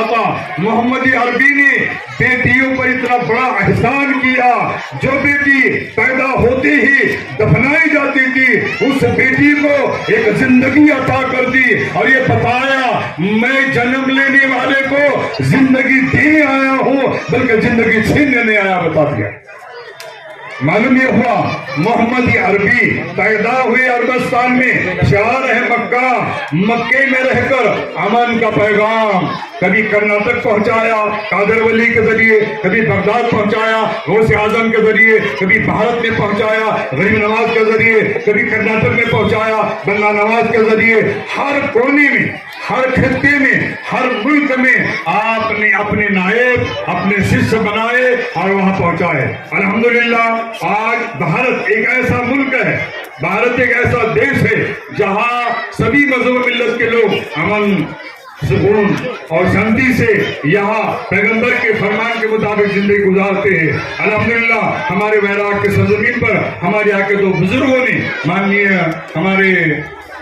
आका मोहम्मद अरबी ने बेटियों पर इतना बड़ा एहसान किया। जो बेटी पैदा होती ही दफनाई जाती थी, उस बेटी को एक ज़िंदगी अता कर दी और ये बताया, मैं जन्म लेने वाले को ज़िंदगी देने आया हूँ, बल्कि ज़िंदगी छीनने आया, बता दिया। मालूम ये हुआ मोहम्मद अरबी, पैदा हुए अरबस्तान में शार है मक्का, मक्के में रहकर अमन का पैगाम। कभी कर्नाटक पहुँचाया कादर वली के ज़रिए, कभी बगदाद पहुँचाया गौसे आज़म के ज़रिए, कभी भारत में पहुँचाया, गरीब नवाज़ के ज़रिए, कभी कर्नाटक में पहुँचाया बन्ना नवाज़ के ज़रिए, हर कोने में हर खत्ते में, हर मुल्क में आपने अपने नायब, अपने शिष्य बनाए और वहाँ पहुँचाए। अल्हम्दुलिल्लाह, आज भारत एक ऐसा मुल्क है, भारत एक ऐसा देश है, जहाँ सभी मज़हब मिलत के लोग अमन, सुकून और शांति से यहाँ पैगंबर के फरमान के मुताबिक ज़िंदगी गुजारते हैं। अल्हम्दुलिल्लाह, हमारे वैराग के सरजमीन पर हमारे यहाँ के दो बुज़ुर्गों ने माननीय हमारे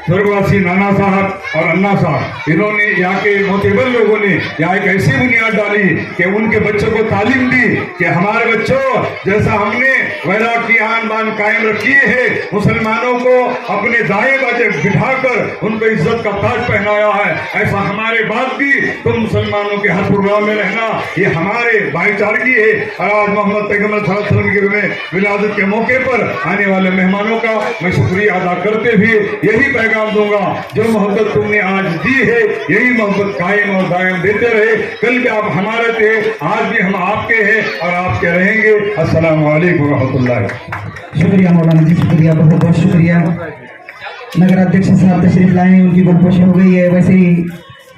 स्वर्गवासी नाना साहब और अन्ना साहब, इन्होंने यहाँ के मोतेबल लोगों ने यहाँ एक ऐसी बुनियाद डाली कि उनके बच्चों को तालीम दी कि हमारे बच्चों, जैसा हमने वैराग की आन बान कायम रखी है, मुसलमानों को अपने दाएँ बाजे बिठाकर उनको इज़्ज़त का ताज पहनाया है। ऐसा हमारे बाद भी तुम मुसलमानों के हर प्रोग्राम में रहना, ये हमारे भाईचारगी है। और आज मोहम्मद पैगंबर के में विलादत के मौके पर आने वाले मेहमानों का मैं शुक्रिया अदा करते हुए यही पैगाम दूँगा। जो मोहब्बत तुमने आज दी है, यही मोहब्बत कायम और दायम देते रहे। कल भी आप हमारे थे, आज भी हम आपके हैं और आपके रहेंगे। अस्सलाम वालेकुम शुक्रिया मौलाना जी, शुक्रिया, बहुत बहुत शुक्रिया। नगर अध्यक्ष साहब, तशरीफ़ लाए हैं, उनकी गुलपोशी हो गई है। वैसे ही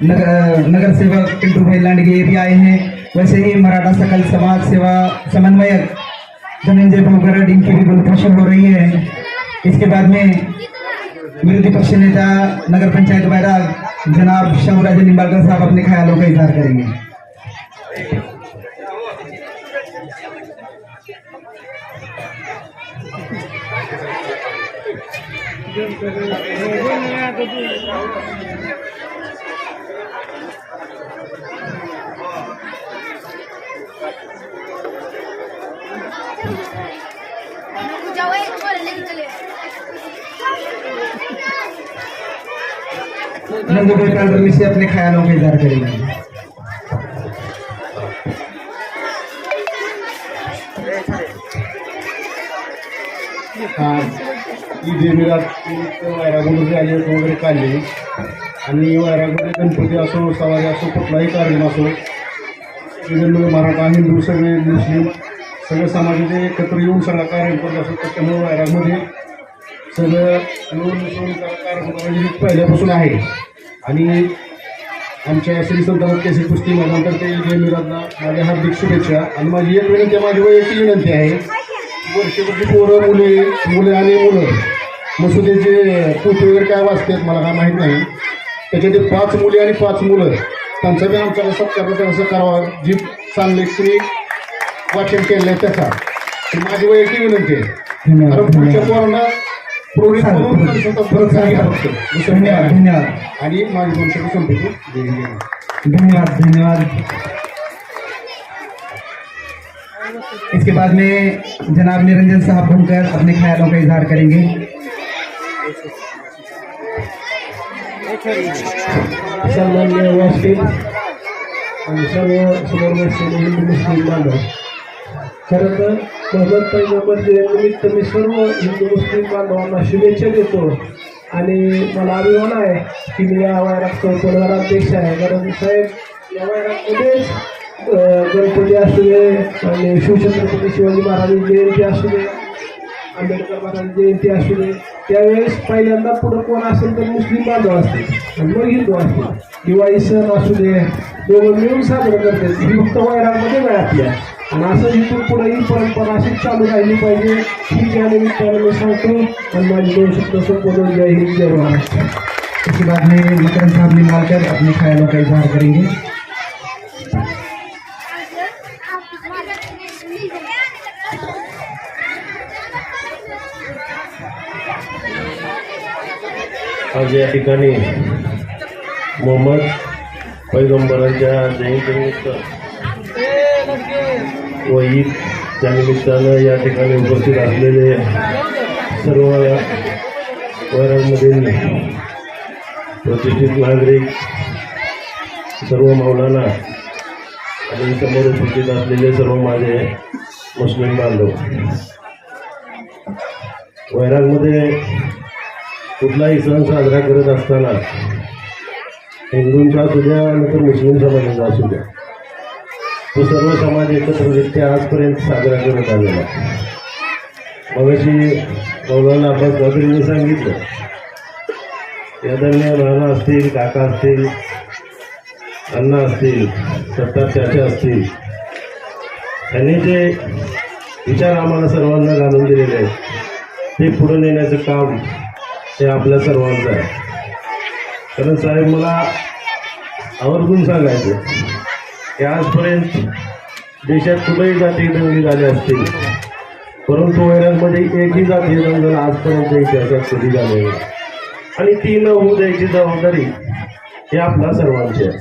नगर नगर सेवक पिंटू भाई लांडगे भी आए हैं। वैसे ही मराठा सकल समाज सेवा समन्वयक धनंजय भोगर इनकी भी गुलपोशी हो रही है। इसके बाद में विरोधी पक्ष नेता, नगर पंचायत बैराग, जनाब शमराज निम्बालकर साहब अपने ख्यालों का इजहार करेंगे। चले। नंदू भाई कालरवी से अपने ख्यालों का इजहार करेंगे ईद मिरात वायरामध्ये आले वगैरे काढले आणि वायरामध्ये गणपती असो सवारी असो कुठलाही कार्यक्रम असो वेगवेगळे म्हणजे मराठा हिंदू सगळे मुस्लिम सगळे समाजाचे एकत्र येऊन सगळा कार्यक्रम करत असतो. त्याच्यामुळे वैरागमध्ये सगळं येऊन मिसळून कार्यक्रम पहिल्यापासून आहे. आणि आमच्या श्री संत केसरी कुस्ती मैदानातर्फे जय मिराजला माझ्या हार्दिक शुभेच्छा. आणि माझी एक विनंती आहे, माझी वैयक्तिक विनंती आहे. वर्षभरची पोरं मुले मुले आणि मुलं. मसुदेचे पोते वगैरे काय वाचतात मला काय माहीत नाही. त्याच्यातील पाच मुली आणि पाच मुलं. त्यांचा बी आमचा सत्कार त्यांचा करावा. जी चांगले तुम्ही वाचन केलं आहे त्याचा माझी वैयक्तिक विनंती आहे. कारण पुढच्या पोरांना धन्यवाद. धन्यवाद. आणि माझी दोन शब्द संपवतो जय हिंद, जय महाराष्ट्र. धन्यवाद धन्यवाद. इसके बाद में जनाब निरंजन साहब बनकर अपने ख्यालों का इजहार करेंगे। सन्मान्य व्यासपीठ आणि सर्व समोर बसलेले हिंदू मुस्लिम बांधव। खरं तर मोहम्मद पैगंबर दिनानिमित्त मी सर्व हिंदू मुस्लिम बांधवांना शुभेच्छा देतो. आणि मला अभिमान आहे की मी या वैराग चौपडवर आहे. कारण साहेब या वायरामध्येच गणपती असू दे आणि शिवछत्रपती शिवाजी महाराजांची जयंती असू दे आंबेडकर महाराज जयंती असू दे त्यावेळेस पहिल्यांदा पुढं कोण असेल तर मुस्लिम बांधव असतील आणि मग हिंदू असतील. दिवाळी सण असू दे दोघं मिळून साजरं करतात ही फक्त वायरामध्ये नाही आणि असं इथून पुढे ही परंपरा अशीच चालू राहिली पाहिजे. ही ज्या निमित्तानं मी सांगतो आणि माझी दोन शब्द जय हिंद जय महाराष्ट्र. इसके बाद में मकरम साहब निमालकर अपने ख्यालों का इजहार करेंगे आज या ठिकाणी मोहम्मद पैगंबरांच्या जयंतीनिमित्त व ईद निमित्तानं या ठिकाणी उपस्थित असलेले सर्व वैरांमधील प्रतिष्ठित नागरिक, सर्व मौलाना आणि समोर उपस्थित असलेले सर्व माझे मुस्लिम बांधव। वैरागमध्ये कुठलाही सण साजरा करत असताना हिंदूंचा असू द्या नंतर मुस्लिम समाजाचा असू द्या. तो सर्व समाज एकत्ररित्या आजपर्यंत साजरा करत आलेला मगाशी मौलाना अब्बास कादरींनी सांगितलं या दरम्यान नाना असतील काका असतील अण्णा असतील सत्ता चाचा असतील. त्यांनी जे विचार आम्हाला सर्वांना घालून दिलेले आहेत ते पुढे नेण्याचं काम हे आपल्या सर्वांचं आहे. कारण साहेब मला आवर्जून सांगायचं की आजपर्यंत देशात कुठेही जाती दंगली झाले असतील. परंतु वैरांमध्ये एकही जाती दंगल आजपर्यंत इतिहासात कधी झाले आणि ती न होऊ द्यायची जबाबदारी हे आपल्या सर्वांची आहे.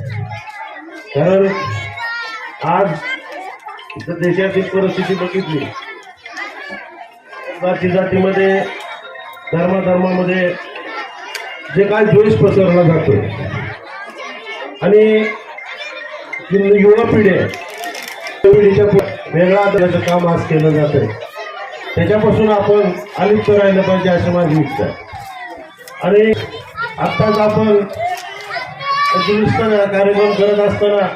कारण आज देशातील परिस्थिती बघितली जाती जातीमध्ये धर्माधर्मामध्ये जे काय द्वेष पसरला जातो आणि ही युवा पिढी आहे. त्या पिढीच्या वेगळा वेगळ्या काम आज केलं जातंय त्याच्यापासून आपण अलिप्त राहिलं पाहिजे अशी माझी इच्छा आहे. आणि आत्ताच आपण कार्यक्रम करत असताना